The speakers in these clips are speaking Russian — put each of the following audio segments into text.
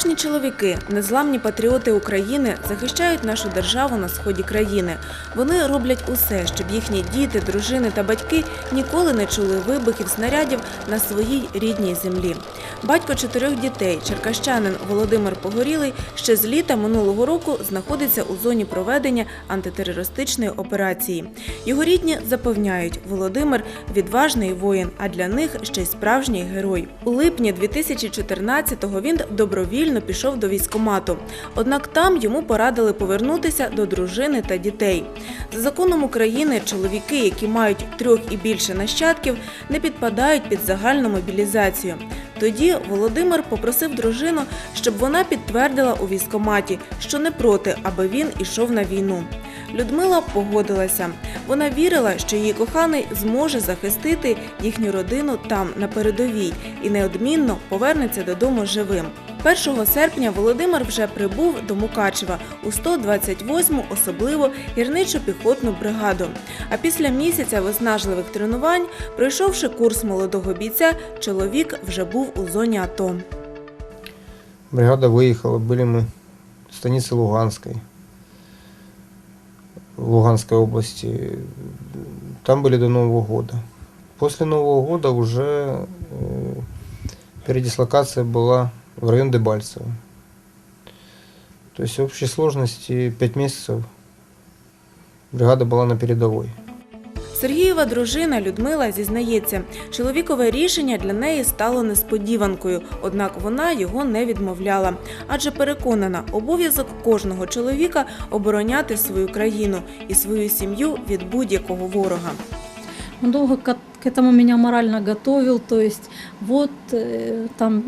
Справжні чоловіки, незламні патріоти України, захищають нашу державу на сході країни. Вони роблять усе, щоб їхні діти, дружини та батьки ніколи не чули вибухів снарядів на своїй рідній землі. Батько чотирьох дітей, черкащанин Володимир Погорілий, ще з літа минулого року знаходиться у зоні проведення антитерористичної операції. Його рідні запевняють, Володимир відважний воїн, а для них ще й справжній герой. У липні 2014-го він добровільно пішов до військкомату. Однак там йому порадили повернутися до дружини та дітей. За законом України чоловіки, які мають трьох і більше нащадків, не підпадають під загальну мобілізацію. Тоді Володимир попросив дружину, щоб вона підтвердила у військкоматі, що не проти, аби він ішов на війну. Людмила погодилася. Вона вірила, що її коханий зможе захистити їхню родину там на передовій і неодмінно повернеться додому живим. 1 серпня Володимир вже прибув до Мукачева у 128-му особливо гірничо-піхотну бригаду. А після місяця виснажливих тренувань, пройшовши курс молодого бійця, чоловік вже був у зоні АТО. Бригада выехала, были мы в станице Луганской, в Луганской области. Там были до Нового года. После Нового года уже э, передислокация была в район Дебальцево. То есть в общей сложности 5 месяцев бригада была на передовой. Сергієва дружина Людмила зізнається, чоловікове рішення для неї стало несподіванкою, однак вона його не відмовляла. Адже переконана, обов'язок кожного чоловіка обороняти свою країну і свою сім'ю від будь-якого ворога. Он долго к к этому меня морально готовил, то есть вот э, там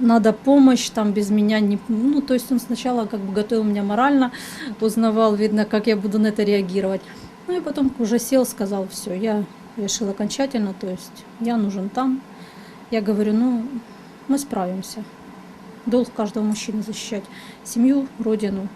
надо помощь, там без меня не... Ну, то есть он сначала как бы готовил меня морально, узнавал, видно, как я буду на это реагировать. Ну и потом уже сел, сказал, все, я решил окончательно, то есть я нужен там. Я говорю, ну, мы справимся. Долг каждого мужчины защищать семью, родину,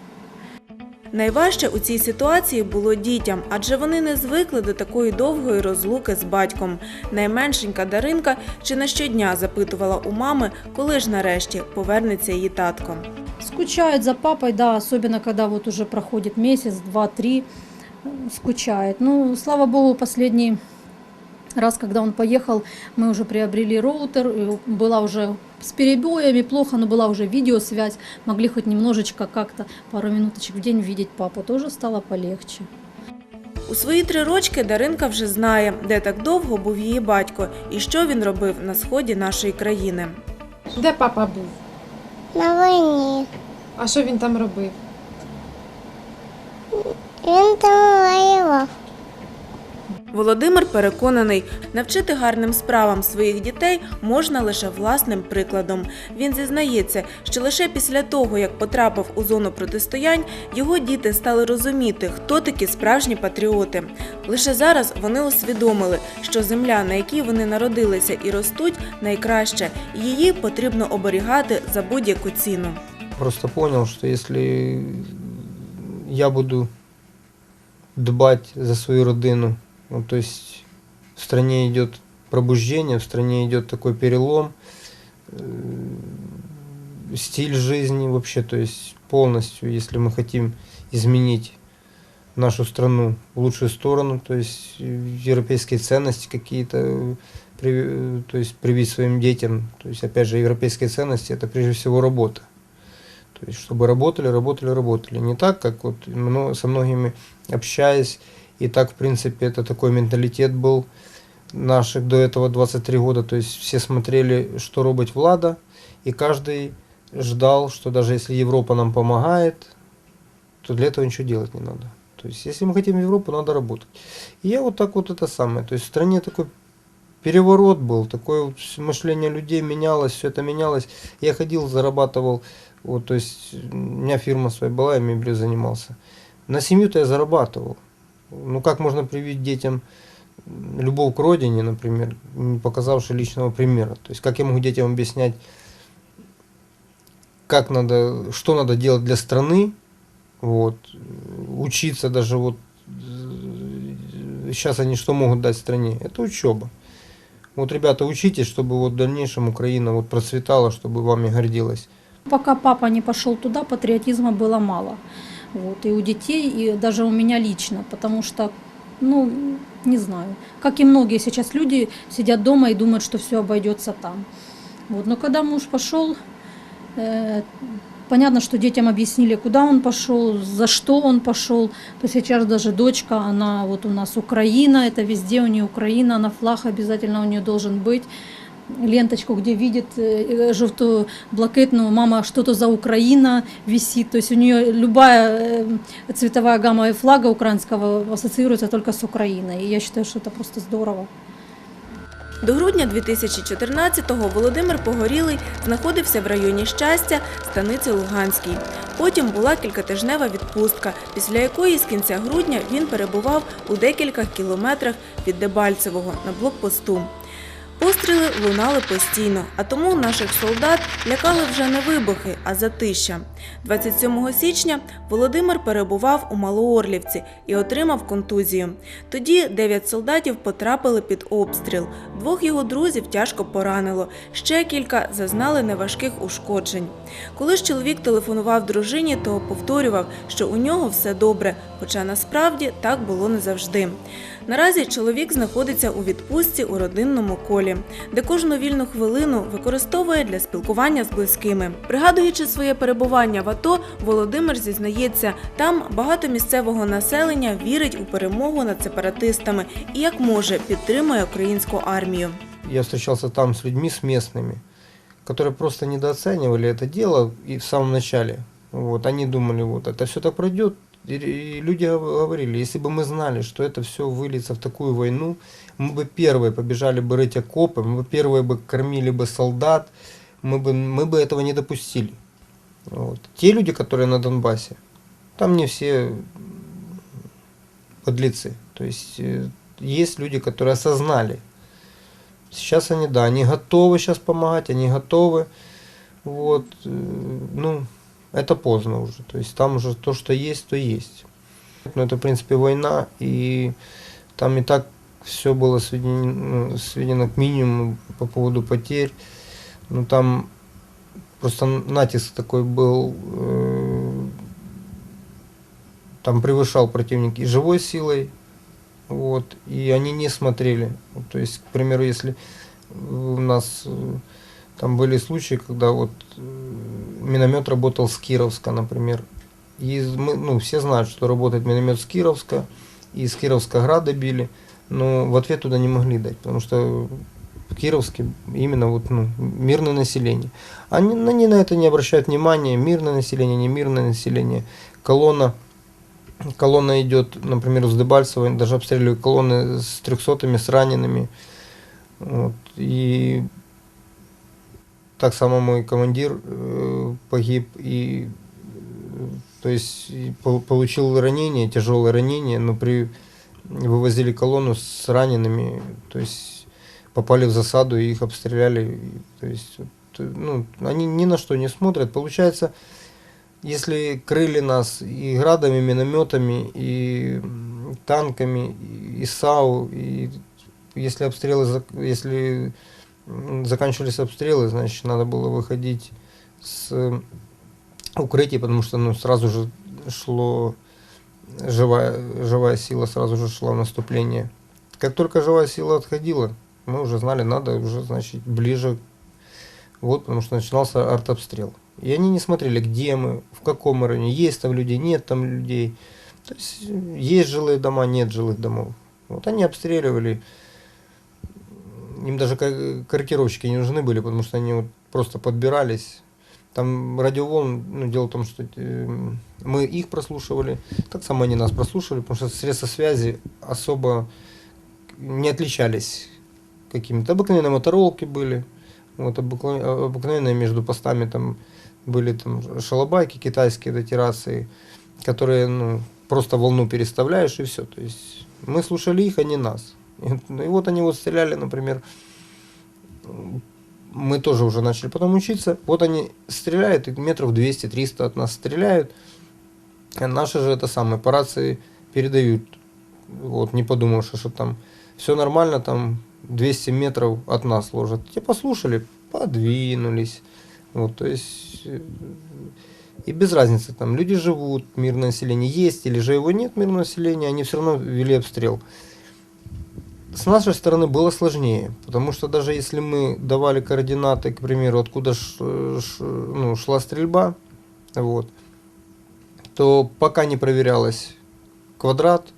Найважче у цій ситуації було дітям, адже вони не звикли до такої довгої розлуки з батьком. Найменшенька Даринка чи не щодня запитувала у мами, коли ж нарешті повернеться її татко. Скучають за папою, да, особливо коли вот уже проходит месяц, два, три, Скучають. Ну, слава богу, последний раз, когда он поехал, мы уже приобрели роутер, и была уже с перебоями плохо, но была уже видеосвязь, могли хоть немножечко как-то пару минуточек в день видеть папу, тоже стало полегче. У свої три рочки Даринка вже знає, де так довго був її батько і що він робив на сході нашої країни. Де папа був? На війні. А що він там робив? Він там воював. Володимир переконаний, навчити гарним справам своїх дітей можна лише власним прикладом. Він зізнається, що лише після того, як потрапив у зону протистоянь, його діти стали розуміти, хто такі справжні патріоти. Лише зараз вони усвідомили, що земля, на якій вони народилися і ростуть, найкраща, її потрібно оберігати за будь-яку ціну. Просто понял, что если я буду дбать за свою родину, ну, то есть в стране идет пробуждение, в стране идет такой перелом, э, стиль жизни вообще, то есть полностью, если мы хотим изменить нашу страну в лучшую сторону, то есть европейские ценности какие-то, э, э, то есть привить своим детям, то есть опять же европейские ценности это прежде всего работа. То есть, чтобы работали, работали, работали. Не так, как вот со многими общаясь, и так, в принципе, это такой менталитет был наших до этого 23 года. То есть все смотрели, что робить влада, и каждый ждал, что даже если Европа нам помогает, то для этого ничего делать не надо. То есть, если мы хотим Европу, надо работать. И я вот так вот это самое. То есть в стране такой переворот был, такое мышление людей менялось, все это менялось. Я ходил, зарабатывал, вот, то есть у меня фирма своя была, я мебелью занимался. На семью-то я зарабатывал. Ну как можно привить детям любовь к родине, например, не показавши личного примера? То есть как я могу детям объяснять, как надо, что надо делать для страны, вот, учиться даже вот сейчас они что могут дать стране? Это учеба. Вот, ребята, учитесь, чтобы вот в дальнейшем Украина вот процветала, чтобы вами гордилась. Пока папа не пошел туда, патриотизма было мало. Вот, и у детей, и даже у меня лично, потому что, ну, не знаю, как и многие сейчас люди сидят дома и думают, что все обойдется там. Вот, но когда муж пошел, э, понятно, что детям объяснили, куда он пошел, за что он пошел. То сейчас даже дочка, она вот у нас Украина, это везде у нее Украина, на флаг обязательно у нее должен быть ленточку, где видит э, жовтую блакитную, мама, что-то за Украина висит. То есть у нее любая э, цветовая гамма и флага украинского ассоциируется только с Украиной. И я считаю, что это просто здорово. До грудня 2014-го Володимир Погорілий знаходився в районі щастя станиці Луганській. Потім була кількатижнева відпустка, після якої з кінця грудня він перебував у декілька кілометрах від Дебальцевого на блокпосту. Постріли лунали постійно, а тому наших солдат лякали вже не вибухи, а затища. 27 січня Володимир перебував у Малоорлівці і отримав контузію. Тоді дев'ять солдатів потрапили під обстріл. Двох його друзів тяжко поранило. Ще кілька зазнали неважких ушкоджень. Коли ж чоловік телефонував дружині, то повторював, що у нього все добре, хоча насправді так було не завжди. Наразі чоловік знаходиться у відпустці у родинному колі, де кожну вільну хвилину використовує для спілкування з близькими. Пригадуючи своє перебування в АТО, Володимир зізнається, там багато місцевого населення вірить у перемогу над сепаратистами і як може підтримує українську армію. Я встречался там с людьми, с местными, которые просто недооценивали это дело и в самом начале. Вот, они думали, вот это все так пройдет. И, люди гов- говорили, если бы мы знали, что это все выльется в такую войну, мы бы первые побежали бы рыть окопы, мы бы первые бы кормили бы солдат, мы бы, мы бы этого не допустили. Вот. Те люди, которые на Донбассе, там не все подлецы. То есть э, есть люди, которые осознали, Сейчас они, да, они готовы сейчас помогать, они готовы. Вот, э, ну, это поздно уже. То есть там уже то, что есть, то есть. Но это, в принципе, война, и там и так все было сведено, ну, сведено к минимуму по поводу потерь. Ну, там просто натиск такой был, э, там превышал противник и живой силой, вот, и они не смотрели. Вот, То есть, к примеру, если у нас э, там были случаи, когда вот э, миномет работал с Кировска, например. И мы, ну, все знают, что работает миномет с Кировска, и с Кировска града били, но в ответ туда не могли дать, потому что в Кировске именно вот, ну, мирное население. Они, они на это не обращают внимания, мирное население, не мирное население. Колонна колонна идет, например, с Дебальцева, даже обстреливают колонны с трехсотыми, с ранеными. Вот. И так само мой командир э, погиб и то есть получил ранение, тяжелое ранение, но при вывозили колонну с ранеными, то есть попали в засаду и их обстреляли. То есть ну, они ни на что не смотрят. Получается, если крыли нас и градами, минометами, и танками, и, САУ, и если обстрелы, если заканчивались обстрелы, значит, надо было выходить с э, укрытий, потому что ну, сразу же шло живая, живая сила, сразу же шла в наступление. Как только живая сила отходила, мы уже знали, надо уже, значит, ближе, вот, потому что начинался артобстрел. И они не смотрели, где мы, в каком районе, есть там людей, нет там людей. То есть э, есть жилые дома, нет жилых домов. Вот они обстреливали. Им даже ко- корректировщики не нужны были, потому что они вот просто подбирались. Там радиоволн, ну, дело в том, что э, мы их прослушивали, так само они нас прослушивали, потому что средства связи особо не отличались какими-то. Обыкновенные моторолки были, вот, обыкновенные между постами там были там шалобайки китайские, эти рации, которые, ну, просто волну переставляешь и все. То есть мы слушали их, а не нас. Вот- и вот они вот стреляли, например, мы тоже уже начали потом учиться. Вот они стреляют, и метров 200-300 от нас стреляют. А наши же это самое, по рации передают. Вот, не подумавши, что там все нормально, там 200 метров от нас ложат. Те послушали, подвинулись, Вот, то есть э, и без разницы, там люди живут, мирное население есть или же его нет, мирного населения, они все равно вели обстрел. С нашей стороны было сложнее, потому что даже если мы давали координаты, к примеру, откуда ш- ш- ну, шла стрельба, вот, то пока не проверялась квадрат,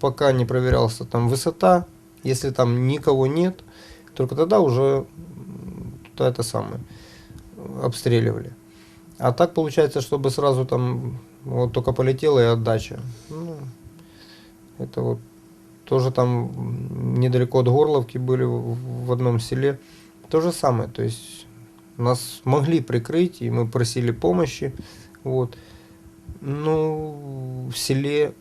пока не проверялся там высота, если там никого нет, только тогда уже туда это самое обстреливали. А так получается, чтобы сразу там вот только полетела и отдача. Ну, это вот тоже там недалеко от Горловки были в, одном селе. То же самое, то есть нас могли прикрыть, и мы просили помощи. Вот. Ну, в селе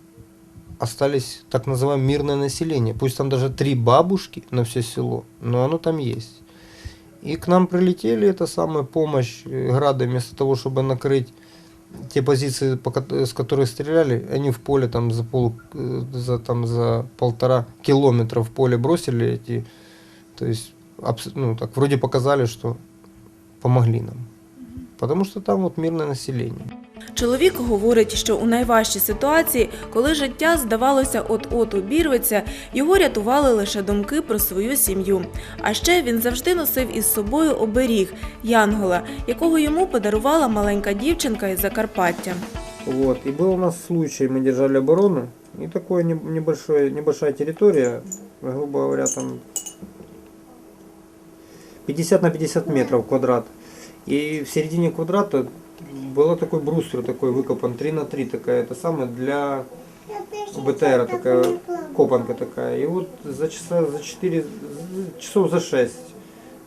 остались так называемое мирное население. Пусть там даже три бабушки на все село, но оно там есть. И к нам прилетели эта самая помощь э, грады, вместо того, чтобы накрыть те позиции, с которых стреляли, они в поле там за пол, э, за, там, за полтора километра в поле бросили эти, то есть, ну, так, вроде показали, что помогли нам. Потому что там вот мирное население. Чоловік говорить, що у найважчій ситуації, коли життя здавалося от-от обірветься, його рятували лише думки про свою сім'ю. А ще він завжди носив із собою оберіг Янгола, якого йому подарувала маленька дівчинка із Закарпаття. Вот. И был у нас случай, мы держали оборону, и такое не- небольшое, небольшая территория, грубо говоря, там 50 на 50 метров квадрат. И в середине квадрата был такой бруствер, такой выкопан 3 на 3, такая, это самое для БТР, такая копанка такая. И вот за часа, за 4, часов за 6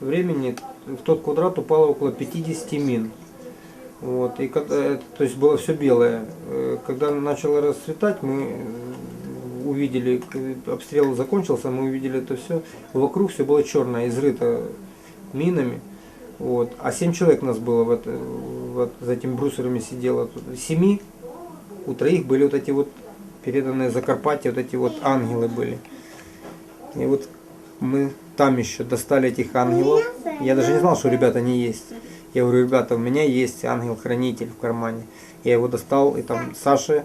времени в тот квадрат упало около 50 мин. Вот, и когда, э, то есть было все белое. Э, Когда начало расцветать, мы э, увидели, к- обстрел закончился, мы увидели это все. Вокруг все было черное, изрыто минами. Вот. А семь человек нас было в это, вот за этими брусерами сидело. Семи, у троих были вот эти вот переданные Закарпатье, вот эти вот ангелы были. И вот мы там еще достали этих ангелов. Я даже не знал, что ребята не есть. Я говорю, ребята, у меня есть ангел-хранитель в кармане. Я его достал, и там Саша,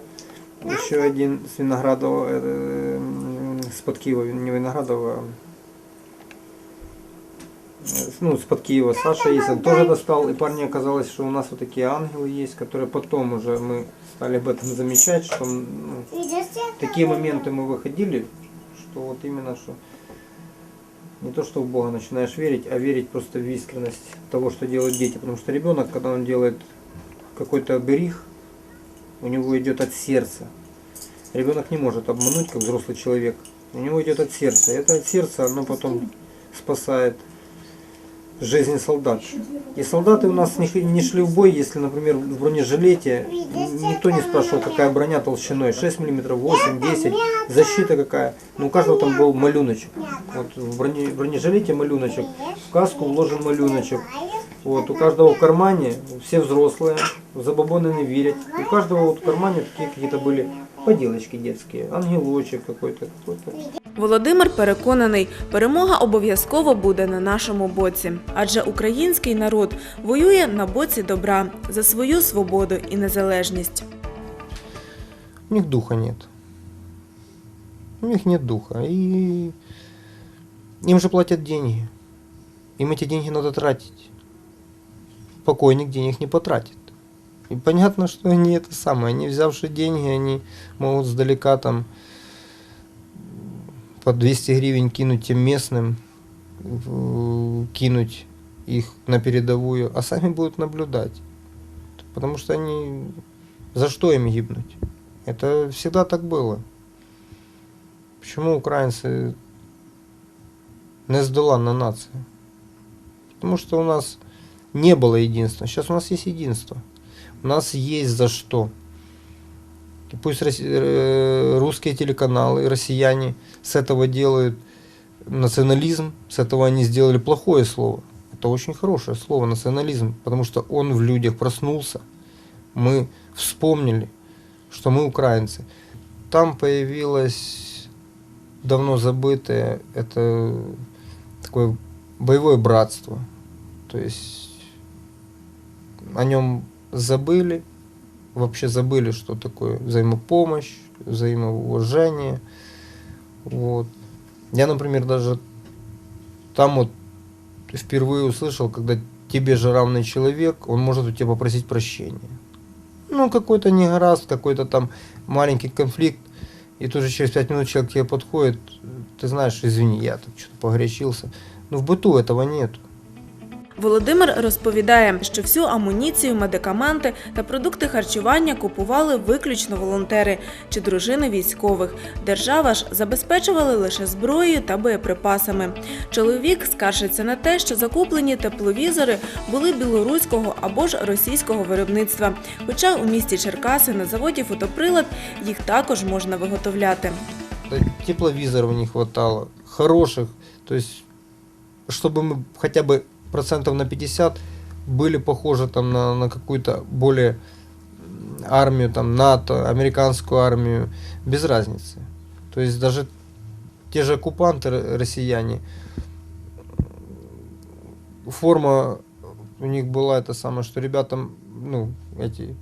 еще один с Виноградова, э, м, с-под Киева, не Виноградова, а, э, ну, с-под Киева Саша есть, он тоже достал, и парни оказалось, что у нас вот такие ангелы есть, которые потом уже мы стали об этом замечать, что ну, такие моменты мы выходили, что вот именно что не то, что в Бога начинаешь верить, а верить просто в искренность того, что делают дети. Потому что ребенок, когда он делает какой-то оберег, у него идет от сердца. Ребенок не может обмануть, как взрослый человек. У него идет от сердца. Это от сердца, оно потом спасает жизни солдат. И солдаты у нас не, шли в бой, если, например, в бронежилете никто не спрашивал, какая броня толщиной, 6 мм, 8, 10, защита какая. Но у каждого там был малюночек. Вот в броне, бронежилете малюночек, в каску вложен малюночек. Вот, у каждого в кармане, все взрослые, в забабоны не верят. У каждого вот в кармане такие какие-то были поделочки детские, ангелочек какой-то. какой-то. Володимир переконаний, перемога обов'язково буде на нашому боці, адже український народ воює на боці добра за свою свободу і незалежність. У них духа нет. У них нет духа. И им же платят деньги. Им эти деньги надо тратить. Покойник денег не потратит. И понятно, что они это самое, они взявши деньги, они могут сдалека там по 200 гривен кинуть тем местным, кинуть их на передовую, а сами будут наблюдать. Потому что они... За что им гибнуть? Это всегда так было. Почему украинцы не здоланна нация? Потому что у нас не было единства. Сейчас у нас есть единство. У нас есть за что. И пусть э, русские телеканалы, россияне с этого делают национализм, с этого они сделали плохое слово. Это очень хорошее слово, национализм, потому что он в людях проснулся. Мы вспомнили, что мы украинцы. Там появилось давно забытое, это такое боевое братство. То есть о нем забыли, вообще забыли, что такое взаимопомощь, взаимоуважение. Вот. Я, например, даже там вот впервые услышал, когда тебе же равный человек, он может у тебя попросить прощения. Ну, какой-то негоразд, какой-то там маленький конфликт, и тут же через пять минут человек к тебе подходит, ты знаешь, извини, я тут что-то погорячился. Ну, в быту этого нет. Володимир розповідає, що всю амуніцію, медикаменти та продукти харчування купували виключно волонтери чи дружини військових. Держава ж забезпечували лише зброєю та боєприпасами. Чоловік скаржиться на те, що закуплені тепловізори були білоруського або ж російського виробництва. Хоча у місті Черкаси на заводі фотоприлад їх також можна виготовляти. Да, Тепловизоров не хватало, хороших, то есть, чтобы мы хотя бы процентов на 50 были похожи там на, на какую-то более армию, там НАТО, американскую армию, без разницы. То есть даже те же оккупанты ро- россияне, форма у них была это самое, что ребятам, ну, эти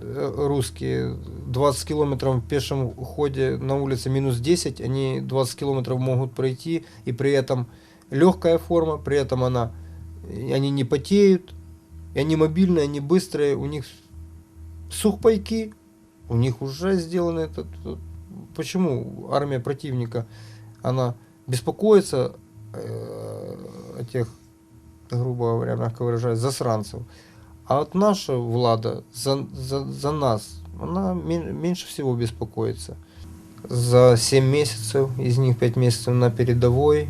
э, русские 20 километров в пешем ходе на улице минус 10, они 20 километров могут пройти, и при этом легкая форма, при этом она, они не потеют, и они мобильные, они быстрые, у них сухпайки, у них уже сделаны этот, почему армия противника, она беспокоится э, о тех, грубо говоря, мягко выражаясь, засранцев. А вот наша влада за, за, за нас, она мен- меньше всего беспокоится. За 7 месяцев, из них 5 месяцев на передовой.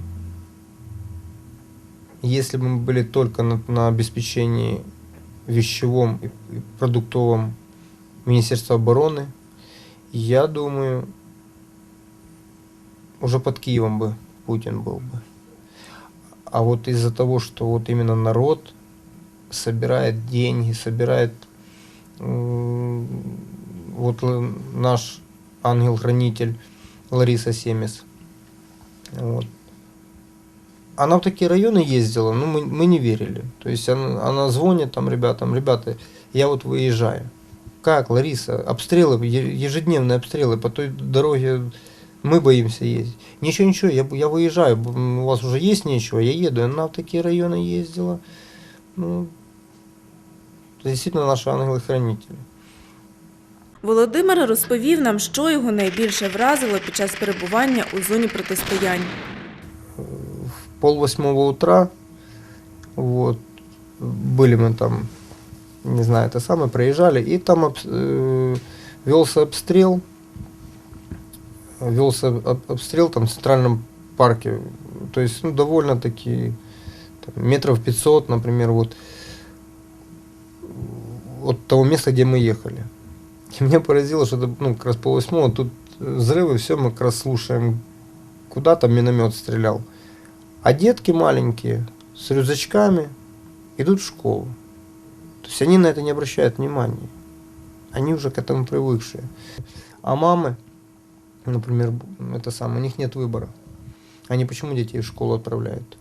Если бы мы были только на, на обеспечении вещевом и, продуктовом Министерства обороны, я думаю, уже под Киевом бы Путин был бы. А вот из-за того, что вот именно народ собирает деньги, собирает вот наш ангел-хранитель Лариса Семис. Вот. Она в такие районы ездила, но мы, мы не верили. То есть она, она звонит там ребятам, ребята, я вот выезжаю. Как, Лариса, обстрелы, е- ежедневные обстрелы по той дороге мы боимся ездить. Ничего, ничего, я, я выезжаю, б- м, у вас уже есть нечего, я еду. И Она в такие районы ездила. Ну, это действительно наши ангелы-хранители. Володимир розповів нам, що його найбільше вразило під час перебування у зоні протистоянь. Пол восьмого утра, вот, были мы там, не знаю, это самое, проезжали, и там обс- э, велся обстрел, велся об- обстрел там в центральном парке, то есть, ну, довольно-таки, там, метров 500, например, вот, от того места, где мы ехали. И меня поразило, что это, ну, как раз пол восьмого, тут взрывы, все, мы как раз слушаем, куда там миномет стрелял. А детки маленькие с рюкзачками идут в школу. То есть они на это не обращают внимания. Они уже к этому привыкшие. А мамы, например, это самое, у них нет выбора. Они почему детей в школу отправляют?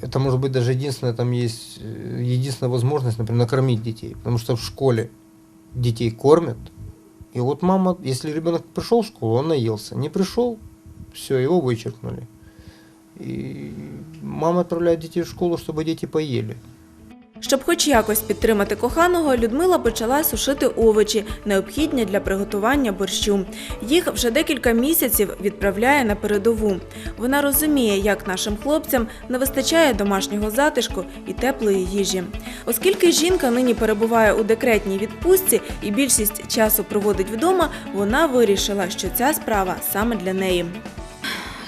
Это может быть даже единственная, там есть э, единственная возможность, например, накормить детей. Потому что в школе детей кормят. И вот мама, если ребенок пришел в школу, он наелся. Не пришел, все, его вычеркнули. И мама отправляет детей в школу, чтобы дети поели. Щоб хоч якось підтримати коханого, Людмила почала сушити овочі, необхідні для приготування борщу. Їх вже декілька місяців відправляє на передову. Вона розуміє, як нашим хлопцям не вистачає домашнього затишку і теплої їжі. Оскільки жінка нині перебуває у декретній відпустці і більшість часу проводить вдома, вона вирішила, що ця справа саме для неї.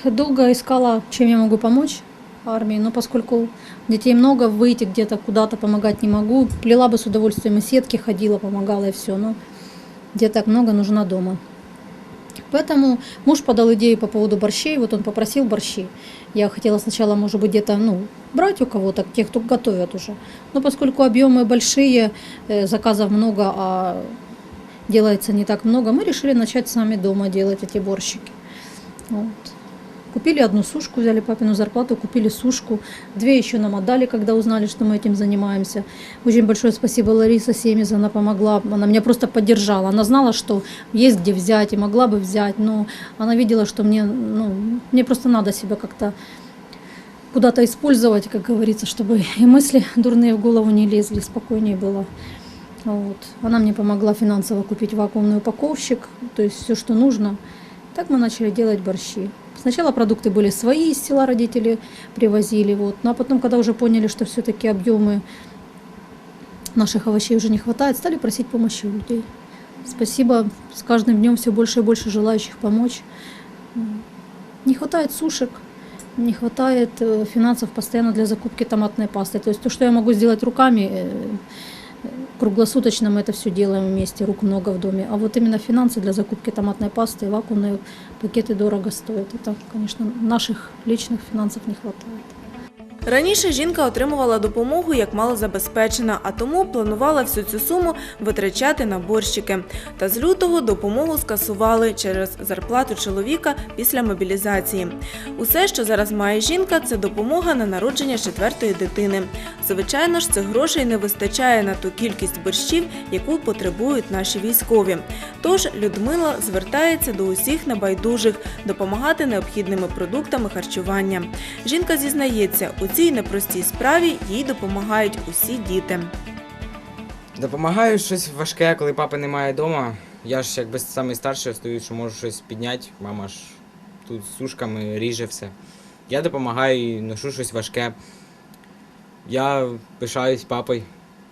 Долго искала, чем я могу помочь армии, но поскольку детей много, выйти где-то куда-то помогать не могу. Плела бы с удовольствием и сетки ходила, помогала и все, но деток много, нужна дома. Поэтому муж подал идею по поводу борщей, вот он попросил борщи. Я хотела сначала, может быть, где-то, ну, брать у кого-то, тех, кто готовят уже. Но поскольку объемы большие, э, заказов много, а делается не так много, мы решили начать сами дома делать эти борщики. Вот. Купили одну сушку, взяли папину зарплату, купили сушку. Две еще нам отдали, когда узнали, что мы этим занимаемся. Очень большое спасибо Лариса Семез, она помогла. Она меня просто поддержала. Она знала, что есть где взять и могла бы взять. Но она видела, что мне, ну, мне просто надо себя как-то куда-то использовать, как говорится, чтобы и мысли дурные в голову не лезли, спокойнее было. Вот. Она мне помогла финансово купить вакуумный упаковщик, то есть все, что нужно. Так мы начали делать борщи. Сначала продукты были свои, из села родители привозили, вот. ну а потом, когда уже поняли, что все-таки объемы наших овощей уже не хватает, стали просить помощи у людей. Спасибо, с каждым днем все больше и больше желающих помочь. Не хватает сушек, не хватает э, финансов постоянно для закупки томатной пасты. То есть то, что я могу сделать руками, э, круглосуточно мы это все делаем вместе, рук много в доме. А вот именно финансы для закупки томатной пасты и вакуумные пакеты дорого стоят. Это, конечно, наших личных финансов не хватает. Раніше жінка отримувала допомогу як малозабезпечена, а тому планувала всю цю суму витрачати на борщики. Та з лютого допомогу скасували через зарплату чоловіка після мобілізації. Усе, що зараз має жінка, це допомога на народження четвертої дитини. Звичайно ж, цих грошей не вистачає на ту кількість борщів, яку потребують наші військові. Тож Людмила звертається до усіх небайдужих допомагати необхідними продуктами харчування. Жінка зізнається, у цій непростій справі їй допомагають усі діти. Допомагаю щось важке, коли папи немає вдома. Я ж якби самий старший стою, що можу щось підняти. Мама ж тут з сушками ріже все. Я допомагаю і ношу щось важке. Я пишаюсь папою,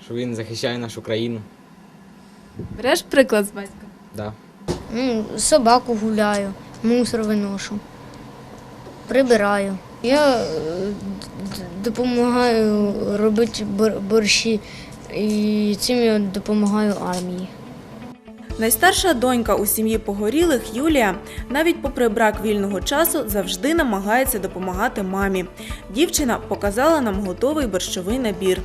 що він захищає нашу країну. Береш приклад з батька? Да. Собаку гуляю, мусор виношу, прибираю. Я е, д- допомагаю робити бор- борщі і цим я допомагаю армії. Найстарша донька у сім'ї погорілих Юлія, навіть попри брак вільного часу, завжди намагається допомагати мамі. Дівчина показала нам готовий борщовий набір.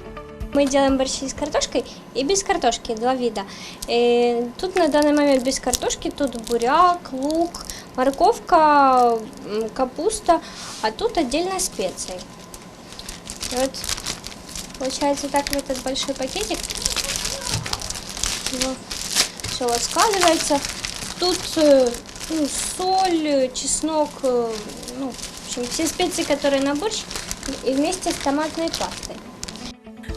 Мы делаем борщи с картошкой и без картошки, два вида. Э, Тут на данный момент без картошки, тут буряк, лук, морковка, капуста, а тут отдельно специи. И Вот получается так в этот большой пакетик. Все вот складывается. Тут э, ну, соль, э, чеснок, э, ну, в общем, все специи, которые на борщ, и вместе с томатной пастой.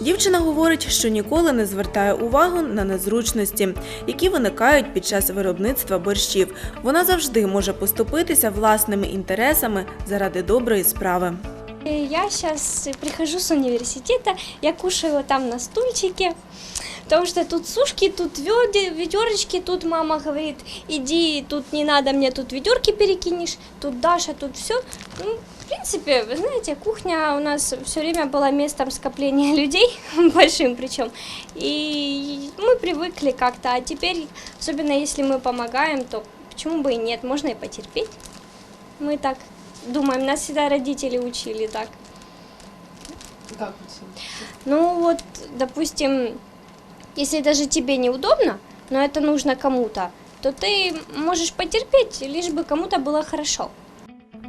Дівчина говорить, що ніколи не звертає увагу на незручності, які виникають під час виробництва борщів. Вона завжди може поступитися власними інтересами заради доброї справи. Я сейчас прихожу с университета, я кушаю там на стульчике, потому что тут сушки, тут веде- ведерочки, тут мама говорит, иди, тут не надо, мне тут ведерки перекинешь, тут Даша, тут все. Ну, в принципе, вы знаете, кухня у нас все время была местом скопления людей, большим причем, и мы привыкли как-то, а теперь, особенно если мы помогаем, то почему бы и нет, можно и потерпеть. Мы так думаем, нас всегда родители учили так. Как? Ну вот, допустим, если даже тебе неудобно, но это нужно кому-то, то ты можешь потерпеть, лишь бы кому-то было хорошо.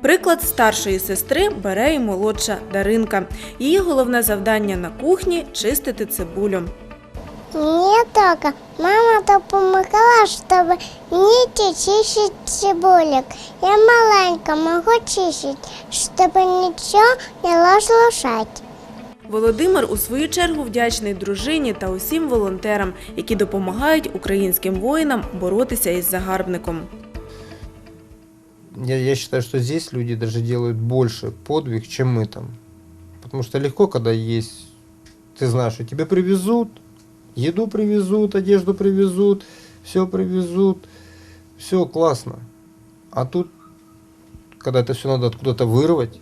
Приклад старшої сестри бере і молодша Даринка. Її головне завдання на кухні чистити цибулю. Мне только мама допомагала, чтобы не чистить цибулек. Я маленька, могу чистить, чтобы ничего не разрушать. Володимир у свою чергу вдячний дружині та усім волонтерам, які допомагають українським воїнам боротися із загарбником. Я, я считаю, что здесь люди даже делают больше подвиг, чем мы там. Потому что легко, когда есть, ты знаешь, что тебе привезут, еду привезут, одежду привезут, все привезут, все классно. А тут, когда это все надо откуда-то вырвать,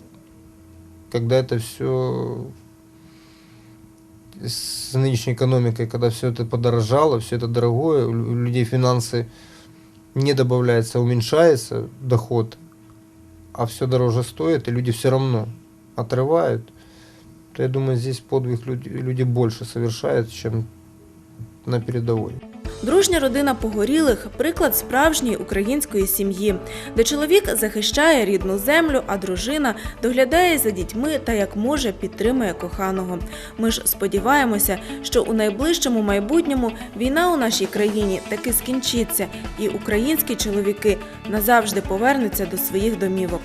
когда это все с нынешней экономикой, когда все это подорожало, все это дорогое, у лю- у людей финансы не добавляется, уменьшается доход, а все дороже стоит, и люди все равно отрывают, то я думаю, здесь подвиг люди, люди больше совершают, чем на передовой. Дружня родина погорілих приклад справжньої української сім'ї, де чоловік захищає рідну землю, а дружина доглядає за дітьми та як може підтримує коханого. Ми ж сподіваємося, що у найближчому майбутньому війна у нашій країні таки скінчиться, і українські чоловіки назавжди повернуться до своїх домівок.